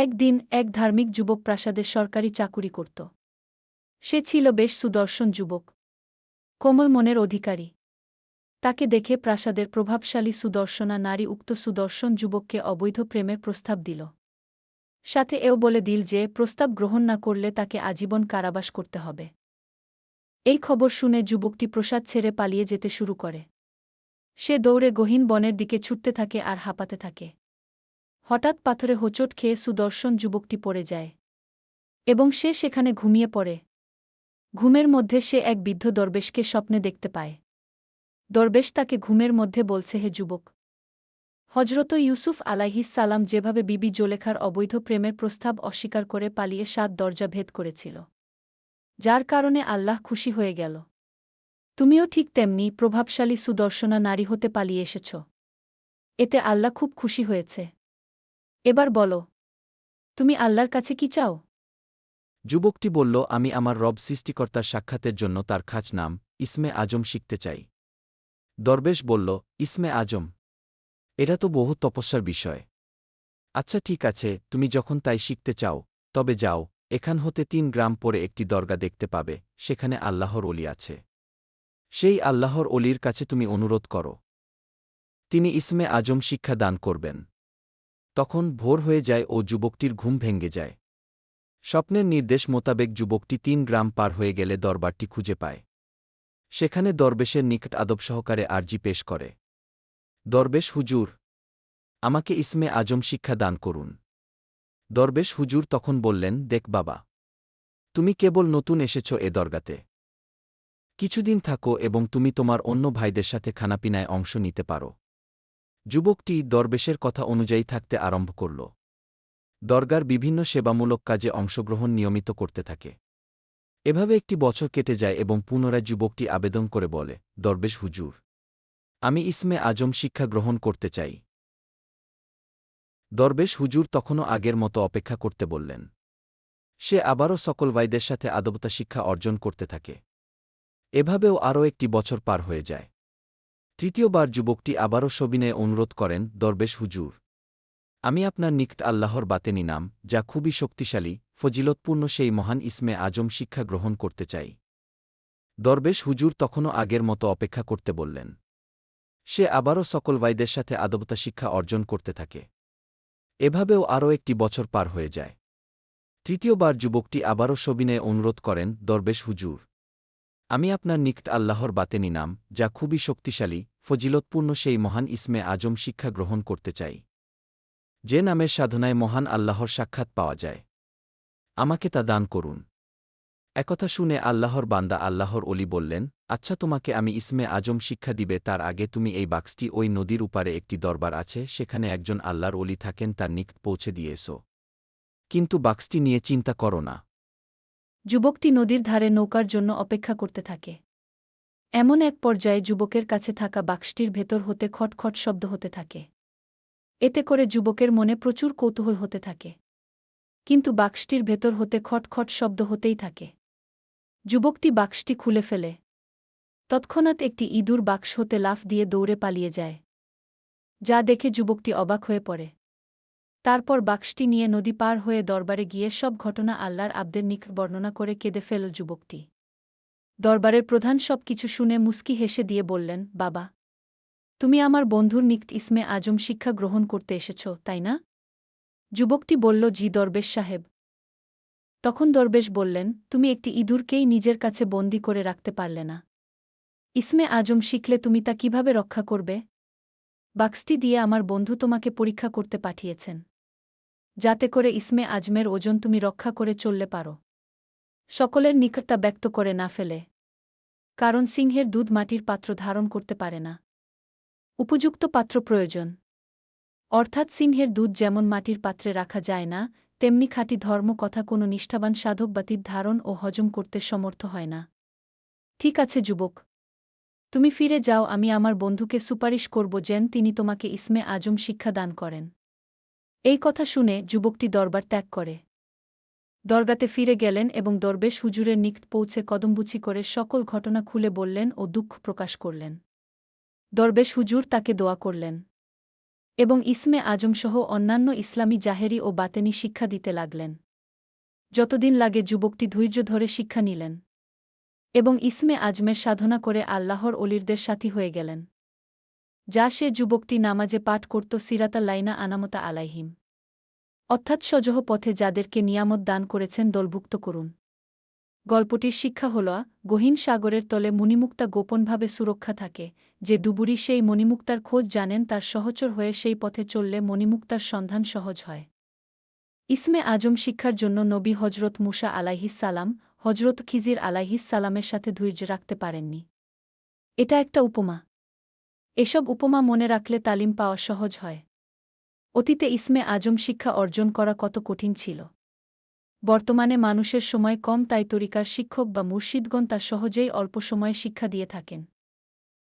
একদিন এক ধার্মিক যুবক প্রাসাদের সরকারি চাকুরি করত। সে ছিল বেশ সুদর্শন যুবক। কোমল মনের অধিকারী। তাকে দেখে প্রাসাদের প্রভাবশালী সুদর্শনা নারী উক্ত সুদর্শন যুবককে অবৈধ প্রেমের প্রস্তাব দিল। সাথে এও বলে দিল যে, প্রস্তাব গ্রহণ না করলে তাকে আজীবন কারাবাস করতে হবে। এই খবর শুনে যুবকটি প্রসাদ ছেড়ে পালিয়ে যেতে শুরু করে। সে দৌড়ে গহীন বনের দিকে ছুটতে থাকে আর হাঁপাতে থাকে। হঠাৎ পাথরে হোঁচট খেয়ে সুদর্শন যুবকটি পড়ে যায় এবং সে সেখানে ঘুমিয়ে পড়ে। ঘুমের মধ্যে সে এক বৃদ্ধ দরবেশকে স্বপ্নে দেখতে পায়। দরবেশ তাকে ঘুমের মধ্যে বলছে, হে যুবক হজরত ইউসুফ আলাইহিস সালাম যেভাবে বিবি জোলেখার অবৈধ প্রেমের প্রস্তাব অস্বীকার করে পালিয়ে সাত দরজা ভেদ করেছিল, যার কারণে আল্লাহ খুশি হয়ে গেল। তুমিও ঠিক তেমনি প্রভাবশালী সুদর্শনা নারী হতে পালিয়ে এসেছ। এতে আল্লাহ খুব খুশি হয়েছে। এবার বলো, তুমি আল্লাহর কাছে কি চাও? যুবকটি বলল, আমি আমার রব সৃষ্টিকর্তার সাক্ষাতের জন্য তার খাজ নাম, ইসমে আজম শিখতে চাই। দরবেশ বলল, ইসমে আজম, এটা তো বহু তপস্যার বিষয়। আচ্ছা ঠিক আছে, তুমি যখন তাই শিখতে চাও, তবে যাও, এখান হতে তিন গ্রাম পরে একটি দরগা দেখতে পাবে, সেখানে আল্লাহর অলি আছে। সেই আল্লাহর অলির কাছে তুমি অনুরোধ করো। তিনি ইসমে আজম শিক্ষা দান করবেন। তখন ভোর হয়ে যায় ও যুবকটির ঘুম ভেঙ্গে যায়। স্বপ্নের নির্দেশ মোতাবেক যুবকটি তিন গ্রাম পার হয়ে গেলে দরবারটি খুঁজে পায়। সেখানে দরবেশের নিকট আদব সহকারে আর্জি পেশ করে। দরবেশ, হুজুর, আমাকে ইসমে আজম শিক্ষা দান করুন। দরবেশ, হুজুর, তখন বললেন, দেখ বাবা, তুমি কেবল নতুন এসেছ এ দরগাতে। কিছুদিন থাকো এবং তুমি তোমার অন্য ভাইদের সাথে খানাপিনায় অংশ নিতে পারো। যুবকটি দরবেশের কথা অনুযায়ী থাকতে আরম্ভ করল। দরগার বিভিন্ন সেবামূলক কাজে অংশগ্রহণ নিয়মিত করতে থাকে। এভাবে একটি বছর কেটে যায় এবং পুনরায় যুবকটি আবেদন করে বলে, দরবেশ হুজুর, আমি ইসমে আজম শিক্ষা গ্রহণ করতে চাই। দরবেশ হুজুর তখনও আগের মতো অপেক্ষা করতে বললেন। সে আবারও সকল ভাইদের সাথে আদবতা শিক্ষা অর্জন করতে থাকে। এভাবেও আরও একটি বছর পার হয়ে যায়। তৃতীয়বার যুবকটি আবারও সবিনয়ে অনুরোধ করেন, দরবেশ হুজুর, আমি আপনার নিকট আল্লাহর বাতেনি নাম, যা খুবই শক্তিশালী, ফজিলতপূর্ণ সেই মহান ইসমে আজম শিক্ষা গ্রহণ করতে চাই। দরবেশ হুজুর তখনও আগের মতো অপেক্ষা করতে বললেন। সে আবারও সকল ভাইদের সাথে আদবতা শিক্ষা অর্জন করতে থাকে। এভাবেও আরও একটি বছর পার হয়ে যায়। তৃতীয়বার যুবকটি আবারও সবিনয়ে অনুরোধ করেন, দরবেশ হুজুর আমি আপনার নিকট আল্লাহর বাতেনি নাম, যা খুবই শক্তিশালী, ফজিলতপূর্ণ সেই মহান ইসমে আজম শিক্ষা গ্রহণ করতে চাই। যে নামের সাধনায় মহান আল্লাহর সাক্ষাৎ পাওয়া যায়। আমাকে তা দান করুন। একথা শুনে আল্লাহর বান্দা আল্লাহর অলি বললেন আচ্ছা তোমাকে আমি ইসমে আজম শিক্ষা দিবে, তার আগে তুমি এই বাক্সটি ওই নদীর উপারে একটি দরবার আছে, সেখানে একজন আল্লাহর অলি থাকেন, তার নিকট পৌঁছে দিয়ে এসো। কিন্তু বাক্সটি নিয়ে চিন্তা করো না। যুবকটি নদীর ধারে নৌকার জন্য অপেক্ষা করতে থাকে। এমন এক পর্যায়ে যুবকের কাছে থাকা বাক্সটির ভেতর হতে খটখট শব্দ হতে থাকে। এতে করে যুবকের মনে প্রচুর কৌতূহল হতে থাকে। কিন্তু বাক্সটির ভেতর হতে খটখট শব্দ হতেই থাকে। যুবকটি বাক্সটি খুলে ফেলে। তৎক্ষণাৎ একটি ইঁদুর বাক্স হতে লাফ দিয়ে দৌড়ে পালিয়ে যায়। যা দেখে যুবকটি অবাক হয়ে পড়ে। তারপর বাক্সটি নিয়ে নদী পার হয়ে দরবারে গিয়ে সব ঘটনা আল্লাহর আব্দের নিকট বর্ণনা করে কেঁদে ফেল যুবকটি। দরবারের প্রধান সব কিছু শুনে মুস্কি হেসে দিয়ে বললেন, বাবা, তুমি আমার বন্ধুর নিকট ইসমে আজম শিক্ষা গ্রহণ করতে এসেছ, তাই না? যুবকটি বলল, জি দরবেশ সাহেব। তখন দরবেশ বললেন, তুমি একটি ইঁদুরকেই নিজের কাছে বন্দি করে রাখতে পারলে না। ইসমে আজম শিখলে তুমি তা কীভাবে রক্ষা করবে? বাক্সটি দিয়ে আমার বন্ধু তোমাকে পরীক্ষা করতে পাঠিয়েছেন। যাতে করে ইসমে আজমের ওজন তুমি রক্ষা করে চললে পারো। সকলের নিকটতা ব্যক্ত করে না ফেলে। কারণ সিংহের দুধ মাটির পাত্র ধারণ করতে পারে না। উপযুক্ত পাত্র প্রয়োজন। অর্থাৎ সিংহের দুধ যেমন মাটির পাত্রে রাখা যায় না, তেমনি খাঁটি ধর্ম কথা কোনো নিষ্ঠাবান সাধক বাতির ধারণ ও হজম করতে সমর্থ হয় না। ঠিক আছে যুবক। তুমি ফিরে যাও, আমি আমার বন্ধুকে সুপারিশ করব যেন তিনি তোমাকে ইসমে আজম শিক্ষা দান করেন। এই কথা শুনে যুবকটি দরবার ত্যাগ করে। দরগাতে ফিরে গেলেন এবং দরবেশ হুজুরের নিকট পৌঁছে কদমবুচি করে সকল ঘটনা খুলে বললেন ও দুঃখ প্রকাশ করলেন। দরবেশ হুজুর তাকে দোয়া করলেন এবং ইসমে আজমসহ অন্যান্য ইসলামী জাহেরি ও বাতেনি শিক্ষা দিতে লাগলেন। যতদিন লাগে যুবকটি ধৈর্য ধরে শিক্ষা নিলেন এবং ইসমে আজমের সাধনা করে আল্লাহর অলিরদের সাথী হয়ে গেলেন। যা সে যুবকটি নামাজে পাঠ করত সিরাতা লাইনা আনামতা আলাইহিম। অর্থাৎ সজহ পথে যাদেরকে নিয়ামত দান করেছেন দলভুক্ত করুন। গল্পটির শিক্ষা হল, গহীন সাগরের তলে মণিমুক্তা গোপনভাবে সুরক্ষা থাকে, যে ডুবুরি সেই মণিমুক্তার খোঁজ জানেন তার সহচর হয়ে সেই পথে চললে মণিমুক্তার সন্ধান সহজ হয়। ইসমে আজম শিক্ষার জন্য নবী হজরত মুসা আলাইহিসালাম হজরত খিজির আলাইহিসালামের সাথে ধৈর্য রাখতে পারেননি। এটা একটা উপমা। এসব উপমা মনে রাখলে তালিম পাওয়া সহজ হয়। অতীতে ইসমে আজম শিক্ষা অর্জন করা কত কঠিন ছিল। বর্তমানে মানুষের সময় কম তাই তরিকার শিক্ষক বা মুর্শিদগণ তা সহজেই অল্প সময়ে শিক্ষা দিয়ে থাকেন।